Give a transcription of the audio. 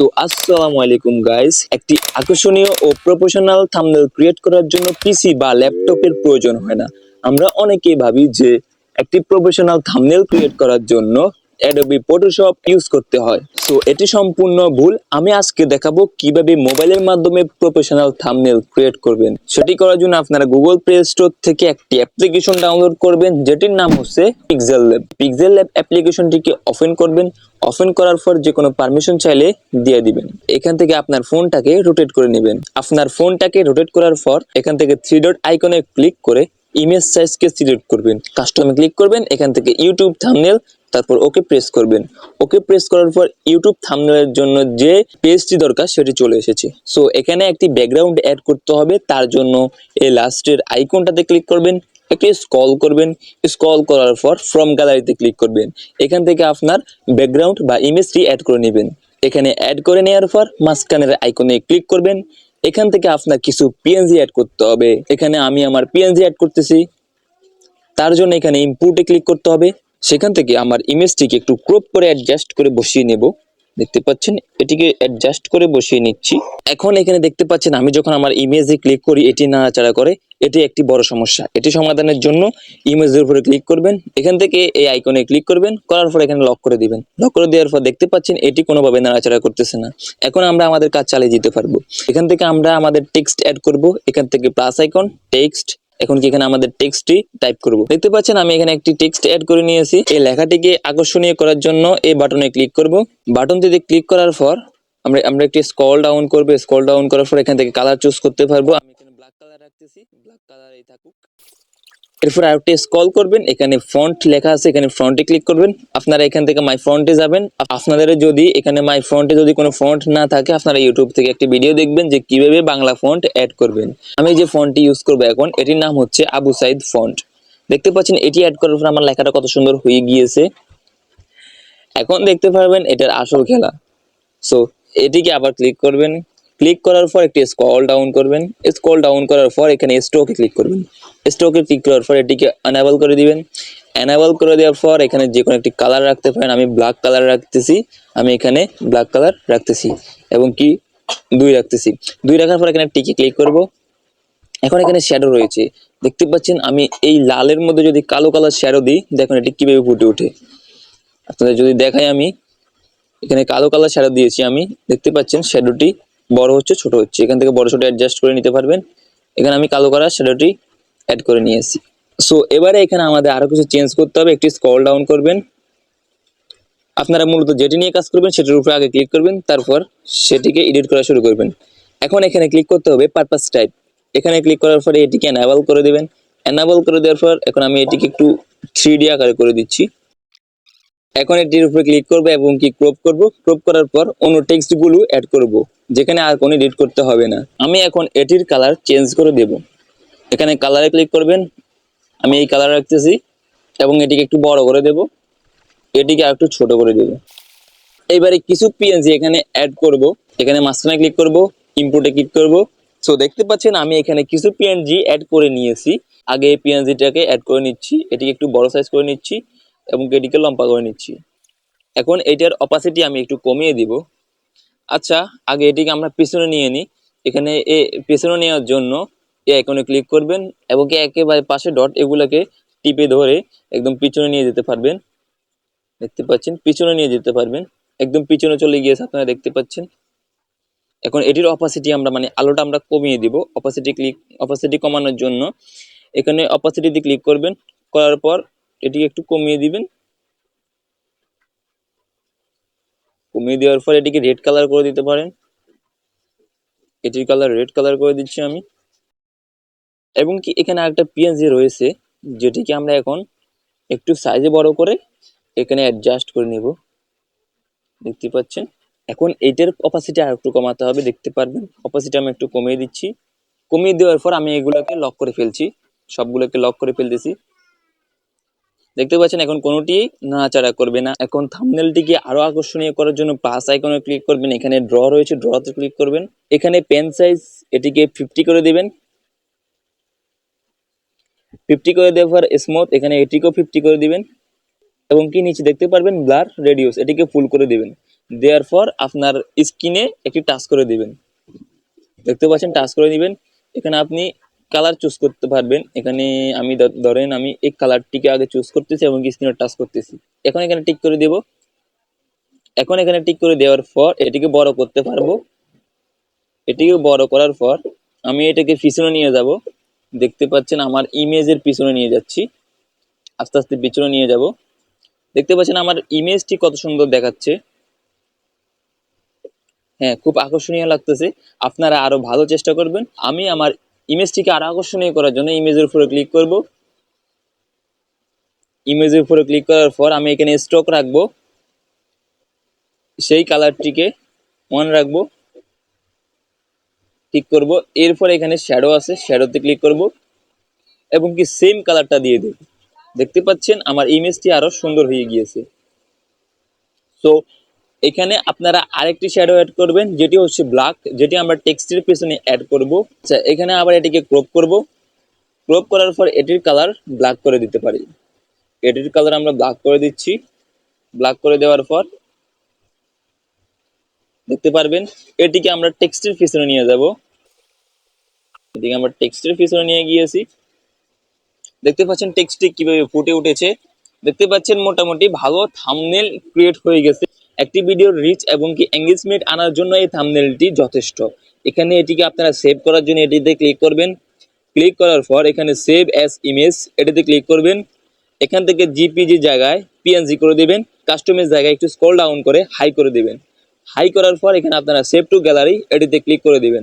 তো আসসালামু আলাইকুম গাইস একটি আকর্ষণীয় ও প্রফেশনাল থাম্বনেল ক্রিয়েট করার জন্য পিসি বা ল্যাপটপের প্রয়োজন হয় না। আমরা অনেকেই ভাবি যে একটি প্রফেশনাল থাম্বনেল ক্রিয়েট করার জন্য অ্যাডোবি ফটোশপ ইউজ করতে হয়। সো এটি সম্পূর্ণ ভুল। আমি আজকে দেখাবো কীভাবে মোবাইলের মাধ্যমে প্রফেশনাল থাম্বনেল ক্রিয়েট করবেন। সেটি করার জন্য আপনারা গুগল প্লে স্টোর থেকে একটি অ্যাপ্লিকেশন ডাউনলোড করবেন, যেটির নাম হচ্ছে পিক্সেল ল্যাব পিক্সেল ল্যাব অ্যাপ্লিকেশনটিকে ওপেন করবেন। ওপেন করার পর যে কোনো পারমিশন চাইলে দিয়ে দিবেন। এখান থেকে আপনার ফোনটাকে রোটেট করে নেবেন। আপনার ফোনটাকে রোটেট করার পর এখান থেকে থ্রি ডট আইকনে ক্লিক করে ইমেজ সাইজকে সিলেক্ট করবেন কাস্টমে ক্লিক করবেন, এখান থেকে ইউটিউব থাম্বনেল তারপর ওকে প্রেস করবেন। ওকে প্রেস করার পর ইউটিউব থাম্বনেলের জন্য যে পেজটি দরকার সেটি চলে এসেছে। সো এখানে একটি ব্যাকগ্রাউন্ড অ্যাড করতে হবে, তার জন্য এই লাস্টের আইকনটাতে ক্লিক করবেন, একটু স্ক্রল করবেন। স্ক্রল করার পর ফ্রম গ্যালারিতে ক্লিক করবেন। এখান থেকে আপনার ব্যাকগ্রাউন্ড বা ইমেজটি অ্যাড করে নেবেন। এখানে অ্যাড করে নেওয়ার পর মাঝখানের আইকনে ক্লিক করবেন। এখান থেকে আপনার কিছু পিএনজি অ্যাড করতে হবে। এখানে আমি আমার পিএনজি অ্যাড করতেছি। তার জন্য এখানে ইম্পোর্টে ক্লিক করতে হবে। সেখান থেকে আমার ইমেজটিকে একটু ক্রপ করে অ্যাডজাস্ট করে বসিয়ে নেব। দেখতে পাচ্ছেন, এটিকে অ্যাডজাস্ট করে বসিয়ে নিচ্ছি। এখন এখানে দেখতে পাচ্ছেন, আমি যখন আমার ইমেজে ক্লিক করি, এটি নাড়াচাড়া করে, এটি একটি বড় সমস্যা। এটি সমাধানের জন্য ইমেজের উপরে ক্লিক করবেন, এখান থেকে এই আইকনে ক্লিক করবেন, করার পর এখানে লক করে দিবেন। লক করে দেওয়ার পর দেখতে পাচ্ছেন, এটি কোনোভাবে নাড়াচাড়া করতেছে না। এখন আমরা আমাদের কাজ চালিয়ে যেতে পারব। এখান থেকে আমরা আমাদের টেক্সট অ্যাড করব, এখান থেকে প্লাস আইকন টেক্সট এখন কি এখানে আমাদের টেক্সটটি টাইপ করব? দেখতে পাচ্ছেন, আমি এখানে একটি টেক্সট অ্যাড করে নিয়েছি। এই লেখাটিকে আকর্ষণীয় করার জন্য এই বাটনে ক্লিক করব। বাটনটিতে ক্লিক করার পর আমরা আমরা একটি স্কল ডাউন করব। স্কল ডাউন করার পর এখান থেকে কালার চুজ করতে পারব। আমি এখানে ব্ল্যাক কালার রাখতেছি। ব্ল্যাক কালার এই থাকুক। এরপর আরেকটি স্ক্রল করবেন, এখানে ফন্ট লেখা আছে, এখানে ফ্রন্টে ক্লিক করবেন। আপনারা এখান থেকে মাই ফ্রন্টে যাবেন। আপনাদের যদি এখানে মাই ফ্রন্টে যদি কোনো ফন্ট না থাকে, আপনারা ইউটিউব থেকে একটি ভিডিও দেখবেন যে কীভাবে বাংলা ফন্ট অ্যাড করবেন। আমি যে ফন্টটি ইউজ করব এখন, এটির নাম হচ্ছে আবু সাইদ ফন্ট দেখতে পাচ্ছেন, এটি অ্যাড করার পর আমার লেখাটা কত সুন্দর হয়ে গিয়েছে। এখন দেখতে পারবেন, এটার আসল খেলা। সো এটিকে আবার ক্লিক করবেন। ক্লিক করার পর একটি স্ক্রল ডাউন করবেন। স্ক্রল ডাউন করার পর এখানে স্ট্রোকে ক্লিক করবেন। স্ট্রোকে ক্লিক করার পর এটিকে অ্যানাবল করে দিবেন। অ্যানাবল করে দেওয়ার পর এখানে যে কোনো একটি কালার রাখতে পারেন। আমি ব্ল্যাক কালার রাখতেছি। আমি এখানে ব্ল্যাক কালার রাখতেছি এবং কি? দুই রাখতেছি। দুই রাখার পর এখানে টিকে ক্লিক করব। এখন এখানে শ্যাডো রয়েছে। দেখতে পাচ্ছেন আমি এই লালের মধ্যে যদি কালো কালার শ্যাডো দিই, দেখুন এটি কীভাবে ফুটে ওঠে। আপনাদের যদি দেখাই আমি, এখানে কালো কালার শ্যাডো দিয়েছি আমি। দেখতে পাচ্ছেন শ্যাডোটি বড় হচ্ছে, ছোট হচ্ছে। এখান থেকে বড় ছোট অ্যাডজাস্ট করে নিতে পারবেন। এখানে আমি কালো কালার শ্যাডোটি অ্যাড করে নিয়েছি। সো এবারে এখানে আমাদের আরও কিছু চেঞ্জ করতে হবে। একটি স্ক্রল ডাউন করবেন। আপনারা মূলত যেটি নিয়ে কাজ করবেন, সেটির উপরে আগে ক্লিক করবেন, তারপর সেটিকে এডিট করা শুরু করবেন। এখন এখানে ক্লিক করতে হবে পারপাস টাইপ এখানে ক্লিক করার পরে এটিকে এনাবল করে দিবেন। এনাবল করে দেওয়ার পর এখন আমি এটিকে একটু থ্রি ডি আকারে করে দিচ্ছি। এখন এটির উপরে ক্লিক করব এবং কি ক্রপ করব? ক্রপ করার পর অন্য টেক্সটগুলো অ্যাড করব, যেখানে আর কোনো এডিট করতে হবে না। আমি এখন এটির কালার চেঞ্জ করে দেব। এখানে কালারে ক্লিক করবেন। আমি এই কালার রাখতেছি এবং এটিকে একটু বড় করে দেব। এটিকে আর একটু ছোট করে দেব। এইবারে কিছু পিএনজি এখানে অ্যাড করব। এখানে মাঝখানে ক্লিক করব ইনপুটে ক্লিক করব। সো দেখতে পাচ্ছেন আমি এখানে কিছু পিএনজি অ্যাড করে নিয়েছি। আগে এই পিএনজিটাকে অ্যাড করে নিচ্ছি, এটিকে একটু বড় সাইজ করে নিচ্ছি এবং এটিকে লম্বা করে নিচ্ছি। এখন এটার অপাসিটি আমি একটু কমিয়ে দিব। আচ্ছা আগে এটিকে আমরা পিছনে নিয়ে নিই। এখানে এ, পিছনে নেওয়ার জন্য এই আইকনে ক্লিক করবেন এবং একেবারে পাশে ডট এগুলোকে টিপে ধরে একদম পিছনে নিয়ে যেতে পারবেন। দেখতে পাচ্ছেন? পিছনে নিয়ে যেতে পারবেন। একদম পিছনে চলে গিয়েছে, আপনারা দেখতে পাচ্ছেন। এখন এটির অপাসিটি আমরা মানে আলোটা আমরা কমিয়ে দিব অপাসিটি ক্লিক অপাসিটি কমানোর জন্য। এখানে অপাসিটিতে ক্লিক করবেন, করার পর এটিকে একটু কমিয়ে দিবেন। কমিয়ে দেওয়ার পর এটিকে রেড কালার করে দিতে পারেন। এটির কালার রেড কালার করে দিচ্ছি আমি। এবং কি এখানে আরেকটা পিএনজি রয়েছে, যেটিকে আমরা এখন একটু সাইজে বড় করে এখানে অ্যাডজাস্ট করে নেব। দেখতে পাচ্ছেন? এখন এইটার অপাসিটি আর একটু কমাতে হবে, দেখতে পারবেন? অপাসিটি আমি একটু কমিয়ে দিচ্ছি। কমিয়ে দেওয়ার পর আমি এগুলোকে লক করে ফেলছি। সবগুলোকে লক করে ফেলতেছি। দেখতে পাচ্ছেন? এখন কোনোটি নাড়াচাড়া করবে না। এখন থাম্বনেলটিকে আরও আকর্ষণীয় করার জন্য প্লাস আইকনে ক্লিক করবেন। এখানে ড্র রয়েছে ড্রতে ক্লিক করবেন। এখানে পেন সাইজ এটিকে ফিফটি করে দিবেন। ফিফটি করে দেওয়ার স্মুথ এখানে এটিকেও ফিফটি করে দিবেন। এবং কি নিচে দেখতে পারবেন ব্লার রেডিউস এটিকে ফুল করে দিবেন। দেওয়ার পর আপনার স্ক্রিনে একটি টাচ করে দিবেন। দেখতে পাচ্ছেন টাচ করে দিবেন। এখানে আপনি কালার চুজ করতে পারবেন। এখানে আমি ধরেন আমি এই কালারটিকে আগে চুজ করতেছি এবং স্ক্রিনে টাচ করতেছি। এখন এখানে টিক করে দেব। এখন এখানে টিক করে দেওয়ার পর এটিকে বড় করতে পারব। এটিকে বড় করার পর আমি এটাকে পিছনে নিয়ে যাব। দেখতে পাচ্ছেন আমার ইমেজের পিছনে নিয়ে যাচ্ছি। আস্তে আস্তে পিছনে নিয়ে যাব। দেখতে পাচ্ছেন আমার ইমেজটি কত সুন্দর দেখাচ্ছে। হ্যাঁ খুব আকর্ষণীয় লাগতেছে। আপনারা আরও ভালো চেষ্টা করবেন। আমি আমার ইমেজটিকে আরও আকর্ষণীয় করার জন্য ইমেজের উপরে ক্লিক করব। ইমেজের উপরে ক্লিক করার পর আমি এখানে স্টক রাখব। সেই কালারটিকে অন রাখব। ক্লিক করব। এরপর এখানে শ্যাডো আছে শ্যাডোতে ক্লিক করব। এবং কি সেম কালারটা দিয়ে দেব। দেখতে পাচ্ছেন, আমার ইমেজটি আরও সুন্দর হয়ে গিয়েছে। সো এখানে আপনারা আরেকটি শ্যাডো অ্যাড করবেন, যেটি হচ্ছে ব্ল্যাক যেটি আমরা টেক্সটের পেছনে অ্যাড করব। আচ্ছা এখানে আবার এটিকে ক্রপ করব। ক্রপ করার পর এটির কালার ব্ল্যাক করে দিতে পারি। এটির কালার আমরা ব্ল্যাক করে দিচ্ছি। ব্ল্যাক করে দেওয়ার পর দেখতে পারবেন। এটিকে আমরা টেক্সটের পিছনে নিয়ে যাব। এদিকে আমরা টেক্সটের পিছনে নিয়ে গিয়েছি। দেখতে পাচ্ছেন টেক্সটটি কীভাবে ফুটে উঠেছে। দেখতে পাচ্ছেন মোটামুটি ভালো থামনেল ক্রিয়েট হয়ে গেছে। একটি ভিডিওর রিচ এবং কি এঙ্গেজমেন্ট আনার জন্য এই থামনেলটি যথেষ্ট। এখানে এটিকে আপনারা সেভ করার জন্য এটিতে ক্লিক করবেন। ক্লিক করার পর এখানে সেভ অ্যাস ইমেজ এটিতে ক্লিক করবেন। এখান থেকে জিপিজি জায়গায় পিএনজি করে দিবেন। কাস্টমাইজ জায়গায় একটু স্ক্রল ডাউন করে হাই করে দিবেন। হাই করার পর এখানে আপনারা সেভ টু গ্যালারি এটিতে ক্লিক করে দিবেন।